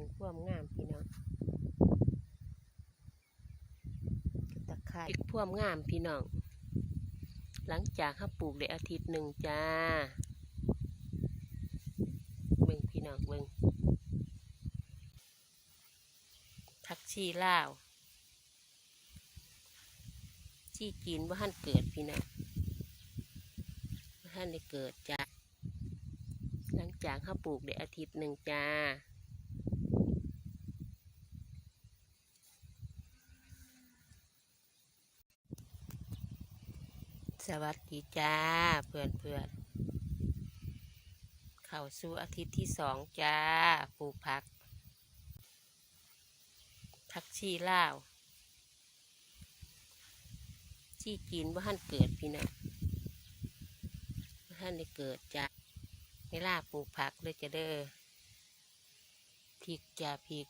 งความงามพี่น้องตะไคร้พริกพ่วมงามพี่น้อง หลังจากเขาปลูกได้อาทิตย์หนึ่งจ้า เบิ่งพี่น้องเบิ่งผักชีลาวชีจีนว่าท่านเกิดพี่น้องว่าท่านได้เกิดจ้าหลังจากเขาปลูกได้อาทิตย์หนึ่งจ้า สวัสดีจ้าเพื่อนเพื่อนเข้าสู่อาทิตย์ที่สองจ้าปลูกผักผักชีลาวชีจีนว่าท่านเกิดพี่น้องว่าท่านได้เกิดจ้าเวลาปลูกผักเลยจะเด้อพริกจ้าพริก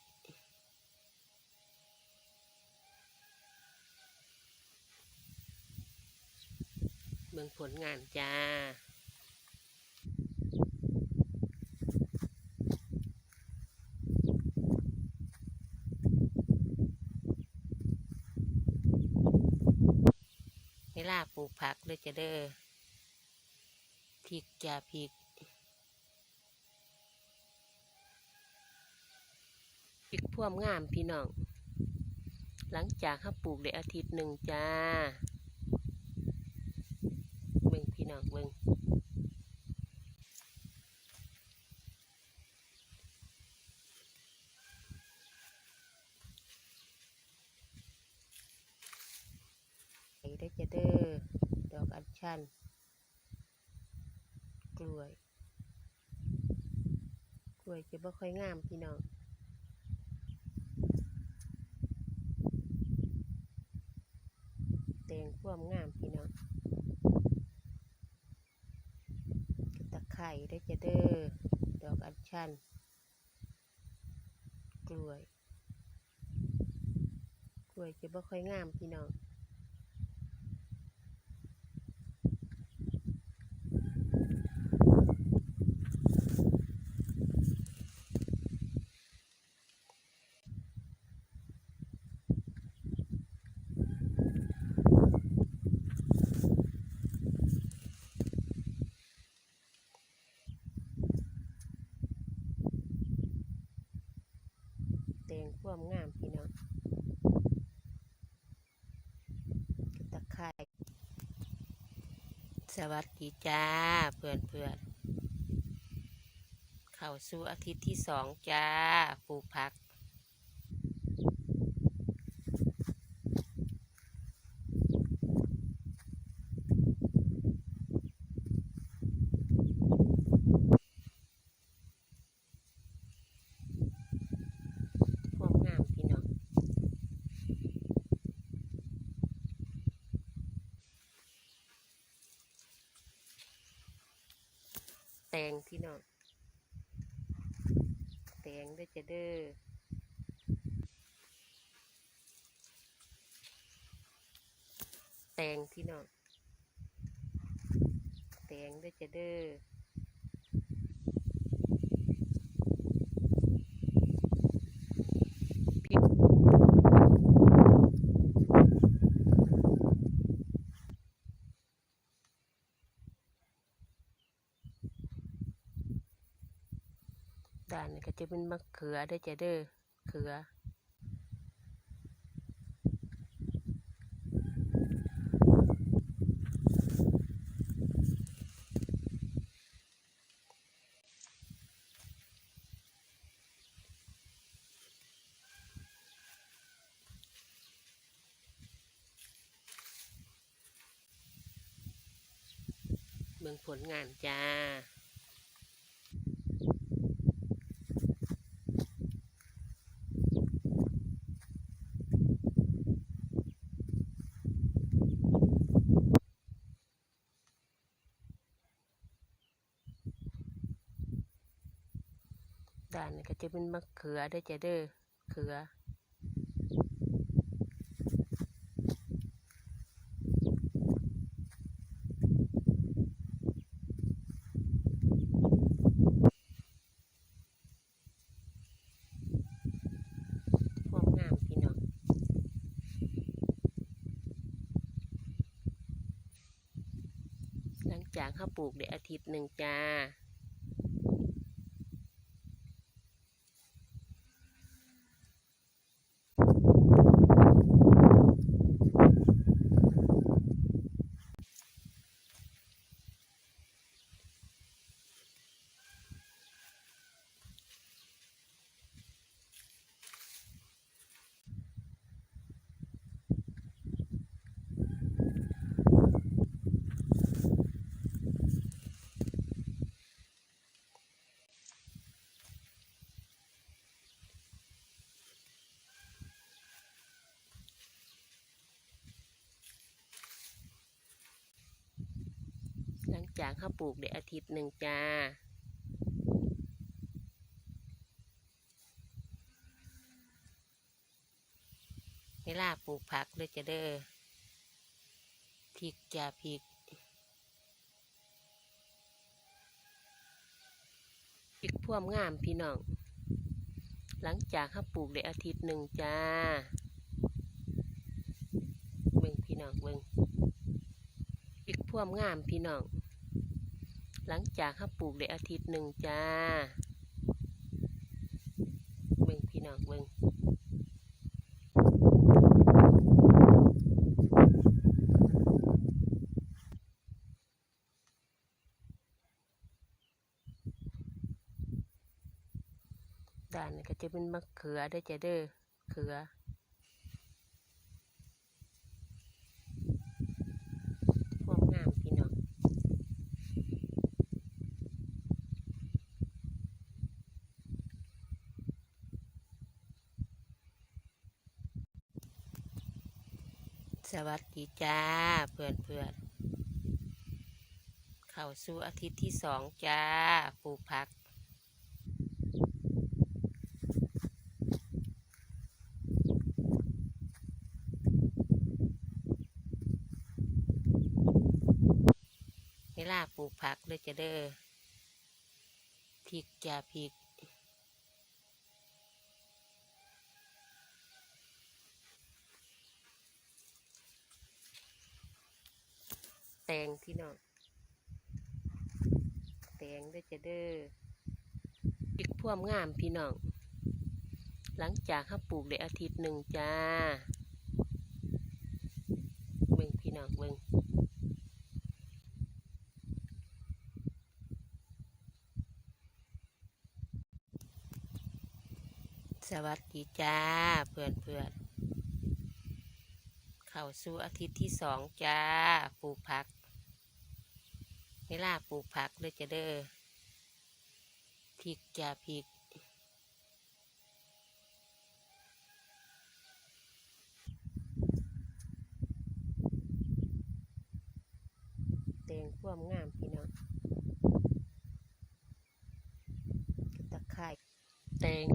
เมืองผลงานจ้าเวลาปลูกผักเลยจะเด้อพริกจ้าพริกพริกพ่วมงามพี่น้อง หลังจากเขาปลูกได้อาทิตย์หนึ่งจ้า น้องเบิ่งไอ้ได้จะเด้อดอกอัญชันกล้วย กล้วยจะบ่ค่อยงามพี่น้องแตงความงามพี่น้อง ไข่ได้จะเด้อดอกอัญชัน กล้วย กล้วยจะบ่ค่อยงามพี่น้อง แตงความงามพี่น้อง ตะไครสวัสดีจ้าเพื่อนเพื่อนเข้าสู่อาทิตย์ที่สองจ้าปลูกผัก ความงามพี่น้อง แตงพี่น้องแตงได้จะเด้อแตงพี่น้องแตงได้จะเด้อ ด้านนี้ก็จะเป็นมะเขือได้อจะเด้อเขือเมืองผลงานจ้า ด้านก็จะเป็นมะเขือได้จะเด้อเขือจากข้าปลูกได้อาทิตย์หนึ่งจ้า หลังจากเขาปลูกได้อาทิตย์หนึ่งจ้า เวลาปลูกผักเลยจะเด้อพริกจ้าพริกพริกพ่วมงามพี่น้อง หลังจากเขาปลูกได้อาทิตย์หนึ่งจ้าเบิ่งพี่น้องเบิ่งพริกพ่วมงามพี่น้อง หลังจากเขาปลูกได้อาทิตย์หนึ่งจ้า เบิ่งพี่น้องเบิ่งด้านก็จะเป็นมะเขือได้จะเด้อเขือความงามพี่น้อง สวัสดีจ้าเพื่อนเพื่อนเข้าสู่อาทิตย์ที่สองจ้าปลูกผัก เวลาปลูกผักเลยจะเด้อพริกจ้าพริก งพี่น้องแตงด้วยจะเด้อพริกพ่วมงามพี่น้อง หลังจากเขาปลูกได้อาทิตย์หนึ่งจ้า เบิ่งพี่น้องเบิ่งสวัสดีจ้าเพื่อนเพื่อนเข้าสู่อาทิตย์ที่สองจ้าปลูกผัก ลาปลูกผักเลยจะเด้อพริกจะพริก แตงพ่วมงามพี่น้องตะไคร้แตง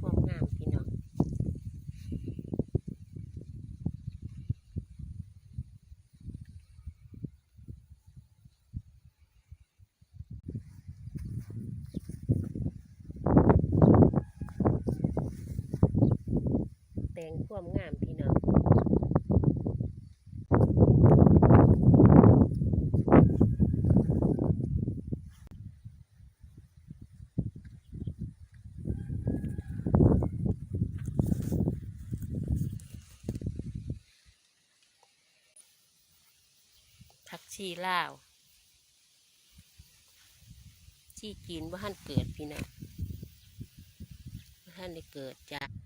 ความงามพี่น้อง แต่งความงามพี่น้องผักชีลาวชีจีนว่าท่านเกิดพี่น้องว่าท่านได้เกิดจ้ะ